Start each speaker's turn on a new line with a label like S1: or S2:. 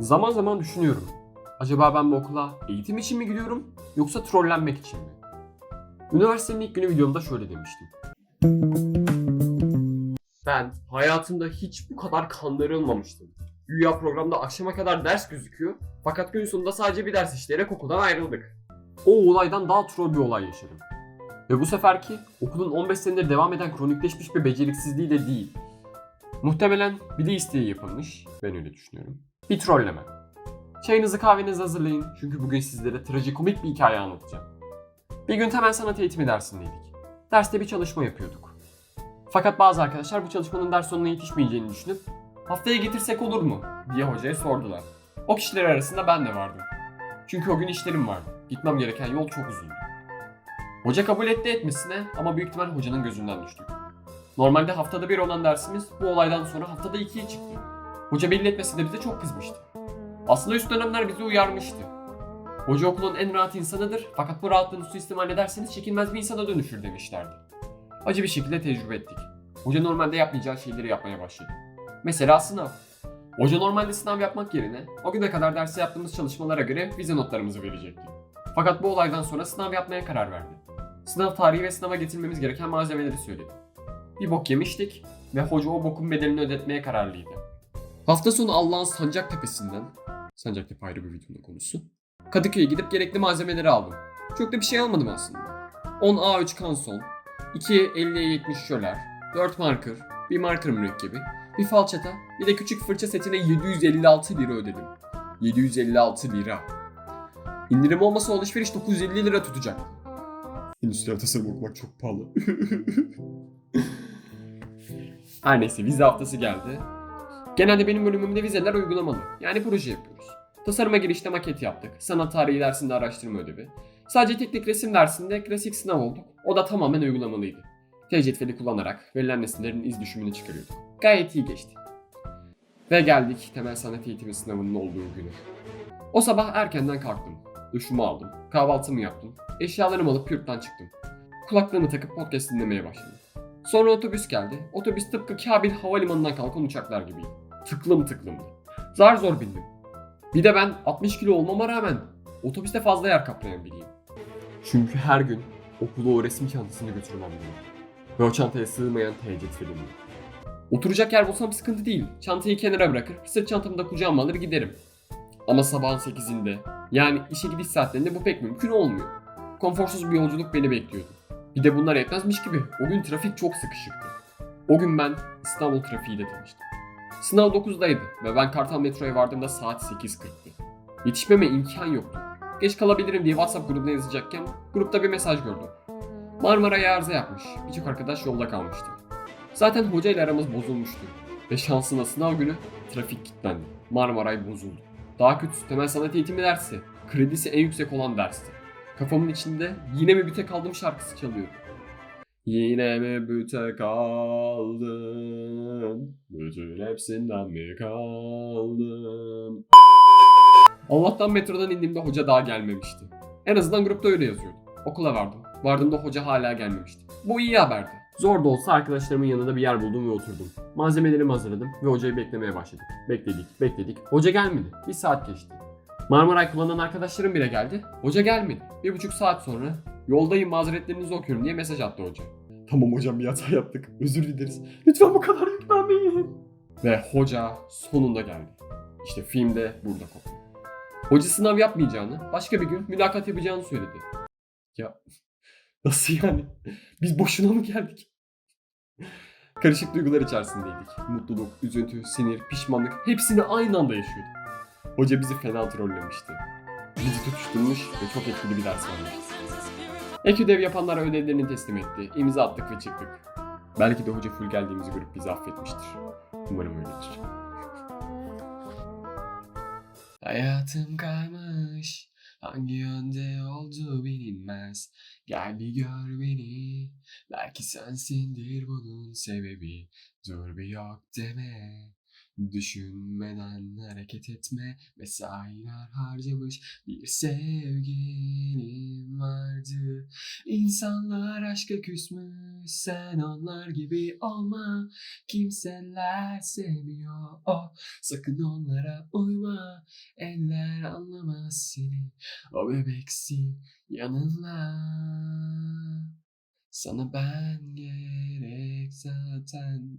S1: Zaman zaman düşünüyorum. Acaba ben bu okula eğitim için mi gidiyorum yoksa trollenmek için mi? Üniversitenin ilk günü videomda şöyle demiştim. Ben hayatımda hiç bu kadar kandırılmamıştım. Güya programda akşama kadar ders gözüküyor fakat gün sonunda sadece bir ders işleyerek okuldan ayrıldık. O olaydan daha troll bir olay yaşadım. Ve bu seferki okulun 15 senedir devam eden kronikleşmiş bir beceriksizliği de değil. Muhtemelen bile isteği yapılmış. Ben öyle düşünüyorum. Bir trolleme. Çayınızı kahvenizi hazırlayın çünkü bugün sizlere trajikomik bir hikaye anlatacağım. Bir gün temel sanat eğitimi dersindeydik. Derste bir çalışma yapıyorduk. Fakat bazı arkadaşlar bu çalışmanın ders sonuna yetişmeyeceğini düşünüp haftaya getirsek olur mu diye hocaya sordular. O kişiler arasında ben de vardım. Çünkü o gün işlerim vardı. Gitmem gereken yol çok uzundu. Hoca kabul etti etmesine ama büyük ihtimal hocanın gözünden düştük. Normalde haftada bir olan dersimiz bu olaydan sonra haftada ikiye çıktı. Hoca belli etmese de bize çok kızmıştı. Aslında üst dönemler bizi uyarmıştı. Hoca okulun en rahat insanıdır fakat bu rahatlığını suistimal ederseniz çekilmez bir insana dönüşür demişlerdi. Acı bir şekilde tecrübe ettik. Hoca normalde yapmayacağı şeyleri yapmaya başladı. Mesela sınav. Hoca normalde sınav yapmak yerine o güne kadar derste yaptığımız çalışmalara göre vize notlarımızı verecekti. Fakat bu olaydan sonra sınav yapmaya karar verdi. Sınav tarihi ve sınava getirmemiz gereken malzemeleri söyledi. Bir bok yemiştik ve hoca o bokun bedelini ödetmeye kararlıydı. Hafta sonu Allah'ın Sancak Tepesi'nden, Sancaktepe ayrı bir videonun konusu, Kadıköy'e gidip gerekli malzemeleri aldım. Çok da bir şey almadım aslında. 10 A3 kanson, 2 50'ye 70 şöler, 4 marker, bir marker mürekkebi, bir falçata, bir de küçük fırça setine 756 lira ödedim. 756 lira. İndirim olmasa alışveriş 950 lira tutacak. Endüstriyel tasarım okumak çok pahalı. Her neyse vize haftası geldi. Genelde benim bölümümde vizeler uygulamalı. Yani proje yapıyoruz. Tasarıma girişte maket yaptık. Sanat tarihi dersinde araştırma ödevi. Sadece teknik resim dersinde klasik sınav olduk. O da tamamen uygulamalıydı. T cetveli kullanarak verilen nesnelerin iz düşümünü çıkarıyorduk. Gayet iyi geçti. Ve geldik temel sanat eğitimi sınavının olduğu günü. O sabah erkenden kalktım. Duşumu aldım. Kahvaltımı yaptım. Eşyalarımı alıp yurttan çıktım. Kulaklığımı takıp podcast dinlemeye başladım. Sonra otobüs geldi. Otobüs tıpkı Kabil havalimanından kalkan uçaklar gibiydi. Tıklım tıklımdı. Zar zor bindim. Bir de ben 60 kilo olmama rağmen otobüste fazla yer kaplayan biriyim. Çünkü her gün okula o resim çantasını götürmem gerekiyor. Ve o çantaya sığmayan T cetvelim yok. Oturacak yer bulsam sıkıntı değil. Çantayı kenara bırakır, sırt çantamı da kucağıma alır giderim. Ama sabahın 8'inde, yani işe gidiş saatlerinde bu pek mümkün olmuyor. Konforsuz bir yolculuk beni bekliyordu. Bir de bunlar yetmezmiş gibi o gün trafik çok sıkışıktı. O gün ben İstanbul trafiğiyle tanıştım. Sınav 9'daydı ve ben Kartal metroya vardığımda saat 8.40'tı. Yetişmeme imkan yoktu. Geç kalabilirim diye WhatsApp grubuna yazacakken grupta bir mesaj gördüm. Marmara'ya arıza yapmış. Birçok arkadaş yolda kalmıştı. Zaten hoca ile aramız bozulmuştu. Ve şansına sınav günü trafik kilitlendi. Marmaray bozuldu. Daha kötüsü temel sanat eğitimi dersi. Kredisi en yüksek olan dersti. Kafamın içinde yine mi büte kaldım şarkısı çalıyordu. Yine mi büte kaldım? Bütün hepsinden mi kaldım? Allah'tan metrodan indiğimde hoca daha gelmemişti. En azından grupta öyle yazıyordu. Okula vardım. Vardığımda hoca hala gelmemişti. Bu iyi haberdi. Zor da olsa arkadaşlarımın yanında bir yer buldum ve oturdum. Malzemelerimi hazırladım ve hocayı beklemeye başladık. Bekledik, bekledik. Hoca gelmedi. Bir saat geçti. Marmaray kullanan arkadaşlarım bile geldi. Hoca gelmedi. Bir buçuk saat sonra yoldayım mazeretlerinizi okuyorum diye mesaj attı hoca. Tamam hocam bir hata yaptık. Özür dileriz. Lütfen bu kadar yüklenmeyin. Ve hoca sonunda geldi. İşte filmde burada kopuyor. Hoca sınav yapmayacağını, başka bir gün mülakat yapacağını söyledi. Ya nasıl yani? Biz boşuna mı geldik? Karışık duygular içerisindeydik. Mutluluk, üzüntü, sinir, pişmanlık hepsini aynı anda yaşıyorduk. Hoca bizi fena trollemişti. Bizi tutuşturmuş ve çok etkili bir ders vermişti. Ek ödev yapanlara ödevlerini teslim etti. İmza attık ve çıktık. Belki de hoca full geldiğimizi görüp bizi affetmiştir. Umarım öyledir. Hayatım kaymış. Hangi yönde oldu bilinmez. Gel bir gör beni. Belki sensindir bunun sebebi. Dur bir yok deme. Düşünmeden hareket etme Mesailer harcamış bir sevgilim vardı İnsanlar aşka küsmüş Sen onlar gibi olma. Kimseler sevmiyor oh, Sakın onlara uyma.
S2: Seni o bebeksi yanınla. Sana ben gerek zaten